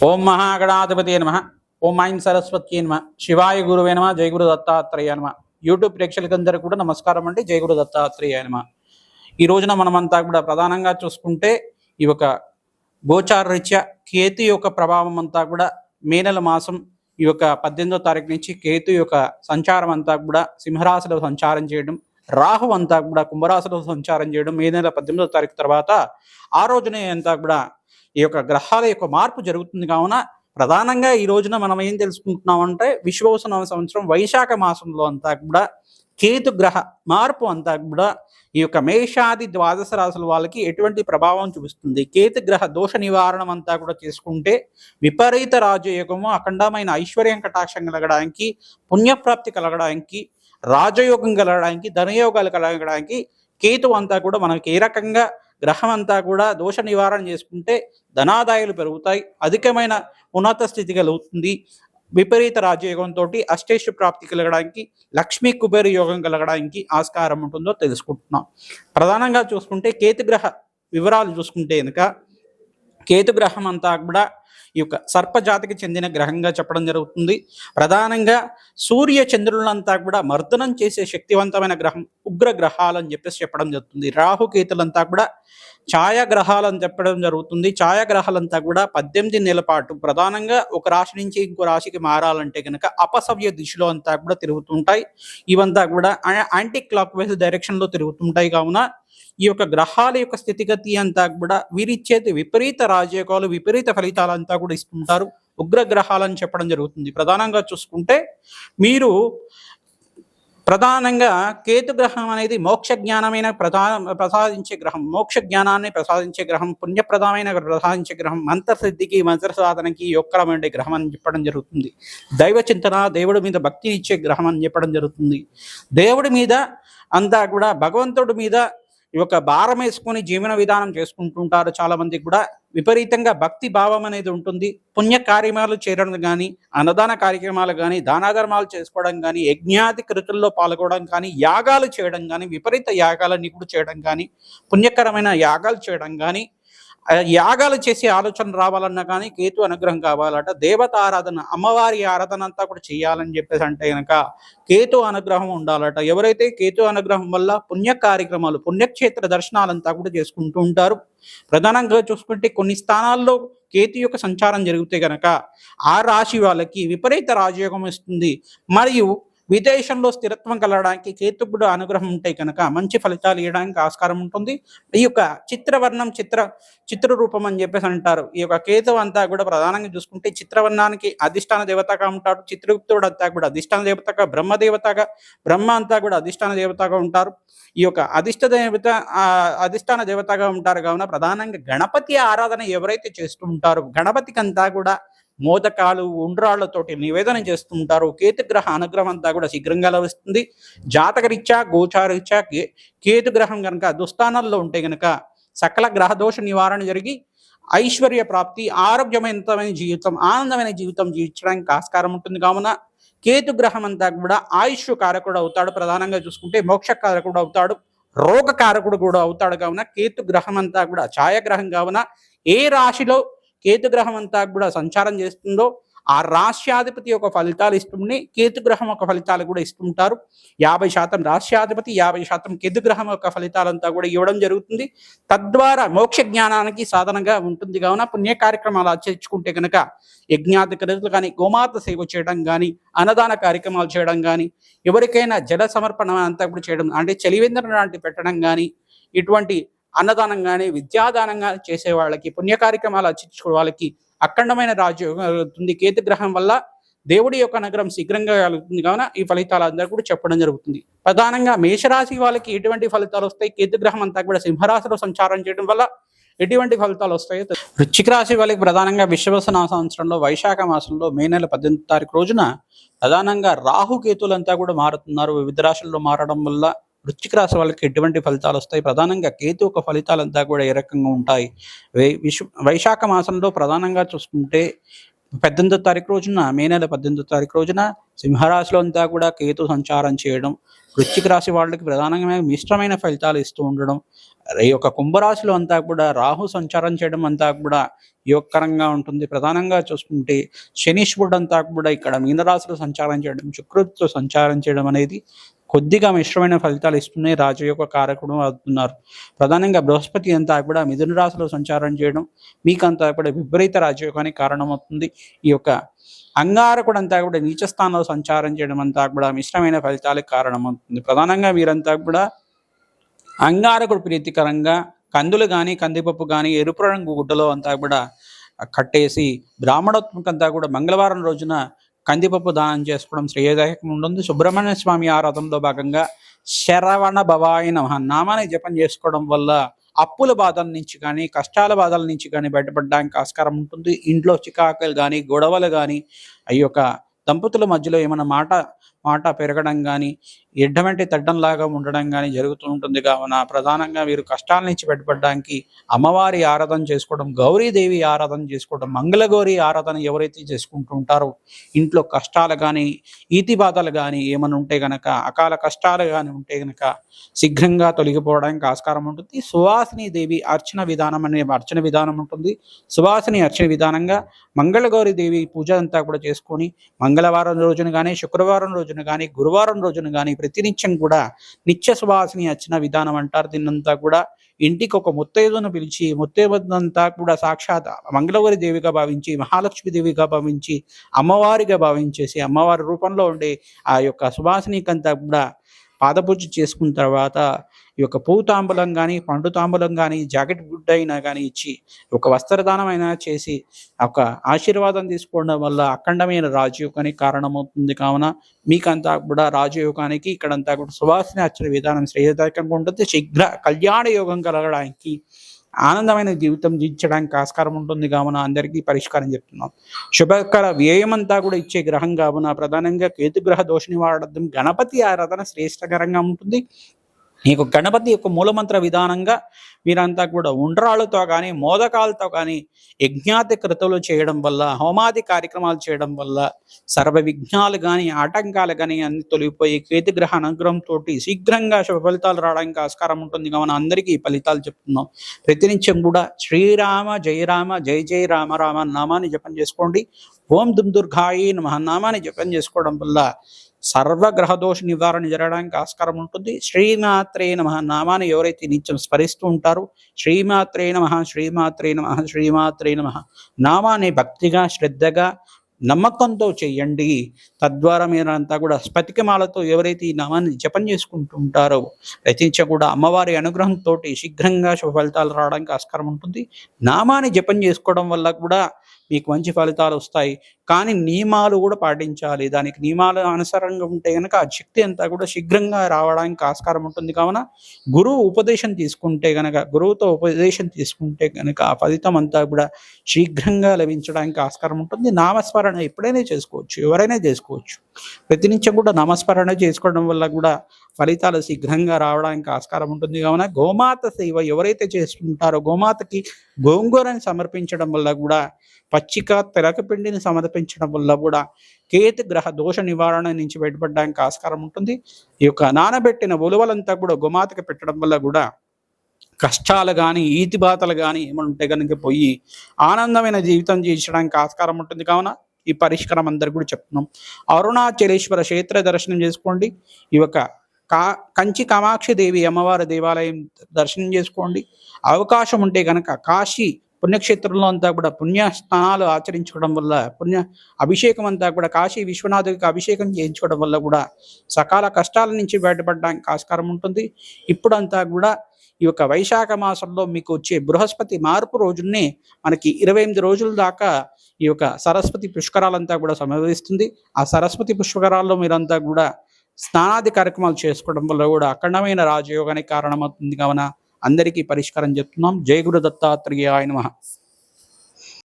ఓం మహాగణాధిపతి నమ. ఓం ఐం సరస్వతి నమ. శివాయ గురువే నమ. జయగురు దత్తాత్రేయ నమ. యూట్యూబ్ ప్రేక్షకులందరూ కూడా నమస్కారం అండి. జయగురు దత్తాత్రేయ నమ. ఈ రోజున మనమంతా కూడా ప్రధానంగా చూసుకుంటే ఈ యొక్క గోచారరీత్యా కేతు యొక్క ప్రభావం అంతా కూడా మే నెల మాసం ఈ యొక్క పద్దెనిమిదో తారీఖు నుంచి కేతు యొక్క సంచారం అంతా కూడా సింహరాశిలో సంచారం చేయడం రాహు అంతా కూడా కుంభరాశిలో సంచారం చేయడం మే నెల పద్దెనిమిదో తారీఖు తర్వాత ఆ రోజునే అంతా కూడా ఈ యొక్క గ్రహాల యొక్క మార్పు జరుగుతుంది కావున ప్రధానంగా ఈ రోజున మనం ఏం తెలుసుకుంటున్నామంటే విశ్వవసన సంవత్సరం వైశాఖ మాసంలో అంతా కూడా కేతు గ్రహ మార్పు అంతా కూడా ఈ యొక్క మేషాది ద్వాదశ రాశుల వాళ్ళకి ఎటువంటి ప్రభావం చూపిస్తుంది? కేతు గ్రహ దోష నివారణం అంతా కూడా చేసుకుంటే విపరీత రాజయోగము అఖండమైన ఐశ్వర్యం కటాక్షం కలగడానికి పుణ్యప్రాప్తి కలగడానికి రాజయోగం కలగడానికి ధనయోగాలు కలగడానికి కేతు అంతా కూడా మనకి ఏ రకంగా గ్రహం అంతా కూడా దోష నివారణ చేసుకుంటే ధనాదాయాలు పెరుగుతాయి అధికమైన ఉన్నత స్థితి కలుగుతుంది. విపరీత రాజయోగంతో అష్టేషు ప్రాప్తి కలగడానికి లక్ష్మీ కుబేర యోగం కలగడానికి ఆస్కారం ఉంటుందో తెలుసుకుంటున్నాం. ప్రధానంగా చూసుకుంటే కేతు గ్రహ వివరాలు చూసుకుంటే కనుక కేతు గ్రహం అంతా కూడా ఈ యొక్క సర్పజాతికి చెందిన గ్రహంగా చెప్పడం జరుగుతుంది. ప్రధానంగా సూర్య చంద్రులంతా కూడా మర్దనం చేసే శక్తివంతమైన గ్రహం ఉగ్ర గ్రహాలు అని చెప్పేసి చెప్పడం జరుగుతుంది. రాహుకేతులంతా కూడా ఛాయాగ్రహాలు అని చెప్పడం జరుగుతుంది. ఛాయాగ్రహాలంతా కూడా పద్దెనిమిది నెలల పాటు ప్రధానంగా ఒక రాశి నుంచి ఇంకో రాశికి మారాలంటే కనుక అపసవ్య దిశలో అంతా కూడా తిరుగుతుంటాయి. ఇవంతా కూడా యాంటీ క్లాక్ వైజ్ డైరెక్షన్లో తిరుగుతుంటాయి కావున ఈ యొక్క గ్రహాల యొక్క స్థితిగతి అంతా కూడా వీరిచ్చేది విపరీత రాజయోగాలు విపరీత ఫలితాలు ఫలితాలంతా కూడా ఇస్తుంటారు. ఉగ్రగ్రహాలని చెప్పడం జరుగుతుంది. ప్రధానంగా చూసుకుంటే మీరు ప్రధానంగా కేతు గ్రహం అనేది మోక్ష జ్ఞానమైన ప్రధా ప్రసాదించే గ్రహం మోక్ష జ్ఞానాన్ని ప్రసాదించే గ్రహం పుణ్యప్రదమైన ప్రసాదించే గ్రహం మంత్రసిద్ధికి మంత్ర సాధనకి యొక్కరమైన గ్రహం అని చెప్పడం జరుగుతుంది. దైవ చింతన దేవుడి మీద భక్తి ఇచ్చే గ్రహం అని చెప్పడం జరుగుతుంది. దేవుడి మీద అంతా కూడా భగవంతుడి మీద ఈ యొక్క భారం వేసుకొని జీవన విధానం చేసుకుంటుంటారు. చాలా మందికి కూడా విపరీతంగా భక్తి భావం అనేది ఉంటుంది. పుణ్య కార్యక్రమాలు చేయడం కానీ అన్నదాన కార్యక్రమాలు కానీ దానాధర్మాలు చేసుకోవడం కానీ యజ్ఞాది కృతుల్లో పాల్గొనడం కానీ యాగాలు చేయడం కానీ విపరీత యాగాలన్నీ కూడా చేయడం కానీ పుణ్యకరమైన యాగాలు చేయడం కానీ యాగాలు చేసే ఆలోచన రావాలన్నా కానీ కేతు అనుగ్రహం కావాలట. దేవత ఆరాధన అమ్మవారి ఆరాధన అంతా కూడా చేయాలని చెప్పేసి అంటే కనుక కేతు అనుగ్రహం ఉండాలట. ఎవరైతే కేతు అనుగ్రహం వల్ల పుణ్య కార్యక్రమాలు పుణ్యక్షేత్ర దర్శనాలంతా కూడా చేసుకుంటూ ఉంటారు. ప్రధానంగా చూసుకుంటే కొన్ని స్థానాల్లో కేతు యొక్క సంచారం జరిగితే గనక ఆ రాశి వాళ్ళకి విపరీత రాజయోగం ఇస్తుంది మరియు విదేశంలో స్థిరత్వం కలగడానికి కేతుకుడు అనుగ్రహం ఉంటే కనుక మంచి ఫలితాలు ఇవ్వడానికి ఆస్కారం ఉంటుంది. ఈ యొక్క చిత్రవర్ణం చిత్ర చిత్ర రూపం అని చెప్పేసి అంటారు. ఈ యొక్క కేతువు అంతా కూడా ప్రధానంగా చూసుకుంటే చిత్రవర్ణానికి అధిష్టాన దేవతగా ఉంటాడు. చిత్రగుప్తుడు అంతా కూడా అధిష్టాన దేవతగా బ్రహ్మ దేవతగా బ్రహ్మ అంతా కూడా అధిష్టాన దేవతగా ఉంటారు. ఈ యొక్క అధిష్ట దేవత ఆ, అధిష్టాన దేవతగా ఉంటారు. కావున ప్రధానంగా గణపతి ఆరాధన ఎవరైతే చేస్తూ ఉంటారో గణపతికి అంతా కూడా మోదకాలు ఉండ్రాళ్ళతోటి నివేదన చేస్తుంటారు. కేతుగ్రహ అనుగ్రహం అంతా కూడా శీఘ్రంగా లభిస్తుంది. జాతకరీత్యా గోచారీత్యా కే కేతుగ్రహం కనుక దుస్థానాల్లో ఉంటే కనుక సకల గ్రహదోష నివారణ జరిగి ఐశ్వర్య ప్రాప్తి ఆరోగ్యమైనమైన జీవితం ఆనందమైన జీవితం జీవించడానికి ఆస్కారం ఉంటుంది కావున కేతు గ్రహం అంతా కూడా ఆయుష్ కారకుడు అవుతాడు. ప్రధానంగా చూసుకుంటే మోక్ష కారకుడు అవుతాడు. రోగ కారకుడు కూడా అవుతాడు కావున కేతు గ్రహం అంతా కూడా ఛాయాగ్రహం కావున ఏ రాశిలో కేతు గ్రహం అంతా కూడా సంచారం చేస్తుందో ఆ రాష్ట్రాధిపతి యొక్క ఫలితాలు ఇస్తుంది కేతు గ్రహం యొక్క ఫలితాలు కూడా ఇస్తుంటారు. యాభై శాతం రాష్ట్రాధిపతి యాభై శాతం కేతు గ్రహం యొక్క ఫలితాలంతా కూడా ఇవ్వడం జరుగుతుంది. తద్వారా మోక్ష జ్ఞానానికి సాధనంగా ఉంటుంది. కావున పుణ్య కార్యక్రమాలు ఆచరించుకుంటే కనుక యజ్ఞాది క్రియలు కానీ గోమాత సేవ చేయడం కానీ అన్నదాన కార్యక్రమాలు చేయడం కానీ ఎవరికైనా జల సమర్పణ అంతా కూడా చేయడం అంటే చలివేంద్రం లాంటి పెట్టడం కానీ ఇటువంటి అన్నదానం కానీ విద్యాదానం కానీ చేసే వాళ్ళకి పుణ్య కార్యక్రమాలు అర్చించుకునే వాళ్ళకి అఖండమైన రాజయోగం కలుగుతుంది. కేతు గ్రహం వల్ల దేవుడి యొక్క నగరం శీఘ్రంగా కలుగుతుంది. కావున ఈ ఫలితాలు అందరూ కూడా చెప్పడం జరుగుతుంది. ప్రధానంగా మేషరాశి వాళ్ళకి ఎటువంటి ఫలితాలు వస్తాయి? కేతు గ్రహం అంతా కూడా సింహరాశిలో సంచారం చేయడం వల్ల ఎటువంటి ఫలితాలు వస్తాయో తెలు- వృశ్చిక రాశి వాళ్ళకి ప్రధానంగా విశ్వసన సంవత్సరంలో వైశాఖ మాసంలో మే నెల పద్దెనిమిది తారీఖు రోజున ప్రధానంగా రాహు కేతులంతా కూడా మారుతున్నారు. వివిధ రాశుల్లో మారడం వల్ల వృశ్చిక రాశి వాళ్ళకి ఎటువంటి ఫలితాలు వస్తాయి? ప్రధానంగా కేతు ఒక ఫలితాలంతా కూడా ఏ రకంగా ఉంటాయి? వైశాఖ మాసంలో ప్రధానంగా చూసుకుంటే పద్దెనిమిదో తారీఖు రోజున మే నెల పద్దెనిమిదో తారీఖు రోజున సింహరాశిలో అంతా కూడా కేతు సంచారం చేయడం వృశ్చిక రాశి వాళ్ళకి ప్రధానంగా మిశ్రమైన ఫలితాలు ఇస్తూ ఉండడం ఈ యొక్క కుంభరాశిలో అంతా కూడా రాహు సంచారం చేయడం అంతా కూడా యోగకరంగా ఉంటుంది. ప్రధానంగా చూసుకుంటే శనీశ్వరుడు అంతా కూడా ఇక్కడ మీనరాశిలో సంచారం చేయడం శుక్రుడితో సంచారం చేయడం అనేది కొద్దిగా మిశ్రమైన ఫలితాలు ఇస్తున్నాయి రాజయోగ కారకుడు అవుతున్నారు. ప్రధానంగా బృహస్పతి అంతా కూడా మిథున రాశిలో సంచారం చేయడం మీకంతా కూడా విపరీత రాజయోగానికి కారణమవుతుంది. ఈ యొక్క అంగారకుడు అంతా కూడా నీచ స్థానంలో సంచారం చేయడం అంతా కూడా మిశ్రమైన ఫలితాలకు కారణమవుతుంది. ప్రధానంగా మీరంతా కూడా అంగారకుడు ప్రీతికరంగా కందులు కానీ కందిపప్పు కానీ ఎరుపు రంగు గుడ్డలో అంతా కూడా కట్టేసి బ్రాహ్మణోత్మకంతా కూడా మంగళవారం రోజున కందిపప్పు దానం చేసుకోవడం శ్రేయదాయకం ఉంటుంది సుబ్రహ్మణ్య స్వామి ఆరాధనలో భాగంగా శరవణ భవాయ నమ. నామాన్ని జపం చేసుకోవడం వల్ల అప్పుల బాధల నుంచి కానీ కష్టాల బాధల నుంచి కానీ బయటపడడానికి ఆస్కారం ఉంటుంది. ఇంట్లో చికాకులు కానీ గొడవలు కానీ ఆ యొక్క దంపతుల మధ్యలో ఏమైనా మాట మాట పెరగడం కానీ ఎడ్డమంటే తడ్డంలాగా ఉండడం కానీ జరుగుతూ ఉంటుంది. కావున ప్రధానంగా వీరు కష్టాల నుంచి బయటపడడానికి అమ్మవారి ఆరాధన చేసుకోవడం గౌరీదేవి ఆరాధన చేసుకోవడం మంగళగౌరి ఆరాధన ఎవరైతే చేసుకుంటూ ఉంటారో ఇంట్లో కష్టాలు కానీ ఈతి బాధలు కానీ ఏమైనా ఉంటే గనక అకాల కష్టాలు కానీ ఉంటే గనక శీఘ్రంగా తొలగిపోవడానికి ఆస్కారం ఉంటుంది. సువాసిని దేవి అర్చన విధానం అనే అర్చన విధానం ఉంటుంది. సువాసిని అర్చన విధానంగా మంగళగౌరి దేవి పూజ అంతా కూడా చేసుకొని మంగళవారం రోజున కానీ శుక్రవారం రోజు రోజున కానీ గురువారం రోజున కానీ ప్రతినిత్యం కూడా నిత్య సువాసిని అర్చన విధానం అంటారు. దీన్నంతా కూడా ఇంటికి ఒక ముత్తైదును పిలిచి ముత్తైదంతా కూడా సాక్షాత్ మంగళవారి దేవిగా భావించి మహాలక్ష్మి దేవిగా భావించి అమ్మవారిగా భావించేసి అమ్మవారి రూపంలో ఉండే ఆ యొక్క సువాసినికంతా కూడా పాదపూజ చేసుకున్న తర్వాత ఈ యొక్క పువ్వు తాంబూలం కానీ పండు తాంబూలం కానీ జాకెట్ గుడ్డ అయినా కానీ ఇచ్చి ఒక వస్త్రదానం అయినా చేసి ఒక ఆశీర్వాదం తీసుకోవడం వల్ల అఖండమైన రాజయోగానికి కారణమవుతుంది కావున మీకంతా కూడా రాజయోగానికి ఇక్కడంతా కూడా సువాసన అర్చన విధానం శ్రేయదాయకంగా ఉంటుంది. శీఘ్ర కళ్యాణ యోగం కలగడానికి ఆనందమైన జీవితం జీవించడానికి ఆస్కారం ఉంటుంది కావున అందరికీ పరిష్కారం చెప్తున్నాం. శుభకర వ్యయమంతా కూడా ఇచ్చే గ్రహం కావున ప్రధానంగా కేతుగ్రహ దోష నివారణం గణపతి ఆరాధన శ్రేష్టకరంగా ఉంటుంది. నీకు గణపతి యొక్క మూలమంత్ర విధానంగా మీరంతా కూడా ఉండ్రాళ్ళతో కానీ మోదకాలతో కానీ యజ్ఞాతి కృతులు చేయడం వల్ల హోమాది కార్యక్రమాలు చేయడం వల్ల సర్వ విఘ్నాలు కానీ ఆటంకాలు కానీ అన్ని తొలగిపోయి కేతుగ్రహ అనుగ్రహంతో శీఘ్రంగా శుభ ఫలితాలు రావడానికి ఆస్కారం ఉంటుంది. కావున అందరికీ ఫలితాలు చెప్తున్నాం. ప్రతినిత్యం కూడా శ్రీరామ జయరామ జయ జయ రామ రామ నామాన్ని జపం చేసుకోండి. ఓం దుమ్ దుర్గాయి నమః. నామాన్ని జపం చేసుకోవడం వల్ల సర్వగ్రహదోష నివారణ జరగడానికి ఆస్కారం ఉంటుంది. శ్రీమాత్రే నమ. నామాన్ని ఎవరైతే నిత్యం స్మరిస్తూ ఉంటారో శ్రీమాత్రే నమ శ్రీమాత్రే నమ శ్రీమాత్రే నమ. నామాన్ని భక్తిగా శ్రద్ధగా నమ్మకంతో చేయండి. తద్వారా మీరంతా కూడా స్ఫటికమాలతో ఎవరైతే ఈ నామాన్ని జపం చేసుకుంటూ ఉంటారో ప్రతినిత్యం కూడా అమ్మవారి అనుగ్రహంతో శీఘ్రంగా శుభ ఫలితాలు రావడానికి ఆస్కారం ఉంటుంది. నామాన్ని జపం చేసుకోవడం వల్ల కూడా మీకు మంచి ఫలితాలు వస్తాయి. కానీ నియమాలు కూడా పాటించాలి. దానికి నియమాలు అనుసారంగా ఉంటే కనుక ఆ శక్తి అంతా కూడా శీఘ్రంగా రావడానికి ఆస్కారం ఉంటుంది. కావున గురువు ఉపదేశం తీసుకుంటే కనుక గురువుతో ఉపదేశం తీసుకుంటే కనుక ఆ ఫలితం అంతా కూడా శీఘ్రంగా లభించడానికి ఆస్కారం ఉంటుంది. నామస్మరణ ఎప్పుడైనా చేసుకోవచ్చు ఎవరైనా చేసుకోవచ్చు. ప్రతినిత్యం కూడా నామస్మరణ చేసుకోవడం వల్ల కూడా ఫలితాలు శీఘ్రంగా రావడానికి ఆస్కారం ఉంటుంది. కావున గోమాత సేవ ఎవరైతే చేస్తుంటారో గోమాతకి గోంగూరని సమర్పించడం వల్ల కూడా పచ్చిక తెరకపిండిని సమర్పించడం వల్ల కూడా కేతు గ్రహ దోష నివారణ నుంచి బయటపడడానికి ఆస్కారం ఉంటుంది. ఈ యొక్క నానబెట్టిన ఉలువలంతా కూడా గుమాతకి పెట్టడం వల్ల కూడా కష్టాలు కానీ ఈతిబాతలు కానీ ఏమైనా ఉంటే కనుక పోయి ఆనందమైన జీవితం జీవించడానికి ఆస్కారం ఉంటుంది. కావున ఈ పరిష్కారం అందరు కూడా చెప్తున్నాం. అరుణాచలేశ్వర క్షేత్ర దర్శనం చేసుకోండి. ఈ యొక్క కా కంచి కామాక్షి దేవి అమ్మవారి దేవాలయం దర్శనం చేసుకోండి. అవకాశం ఉంటే కనుక కాశీ పుణ్యక్షేత్రంలో అంతా కూడా పుణ్య స్నానాలు ఆచరించుకోవడం వల్ల పుణ్య అభిషేకం అంతా కూడా కాశీ విశ్వనాథుడికి అభిషేకం చేయించుకోవడం వల్ల కూడా సకాల కష్టాల నుంచి బయటపడడానికి ఆస్కారం ఉంటుంది. ఇప్పుడంతా కూడా ఈ యొక్క వైశాఖ మాసంలో మీకు వచ్చే బృహస్పతి మార్పు రోజునే మనకి ఇరవై ఎనిమిది రోజుల దాకా ఈ యొక్క సరస్వతి పుష్కరాలంతా కూడా సమర్పిస్తుంది ఆ సరస్వతి పుష్కరాల్లో మీరంతా కూడా స్నానాది కార్యక్రమాలు చేసుకోవడం వల్ల కూడా అఖండమైన రాజయోగానికి కారణమవుతుంది కావున అందరికీ పరిష్కారం చెప్తున్నాం. జయ గురు దత్తాత్రేయ ఆయన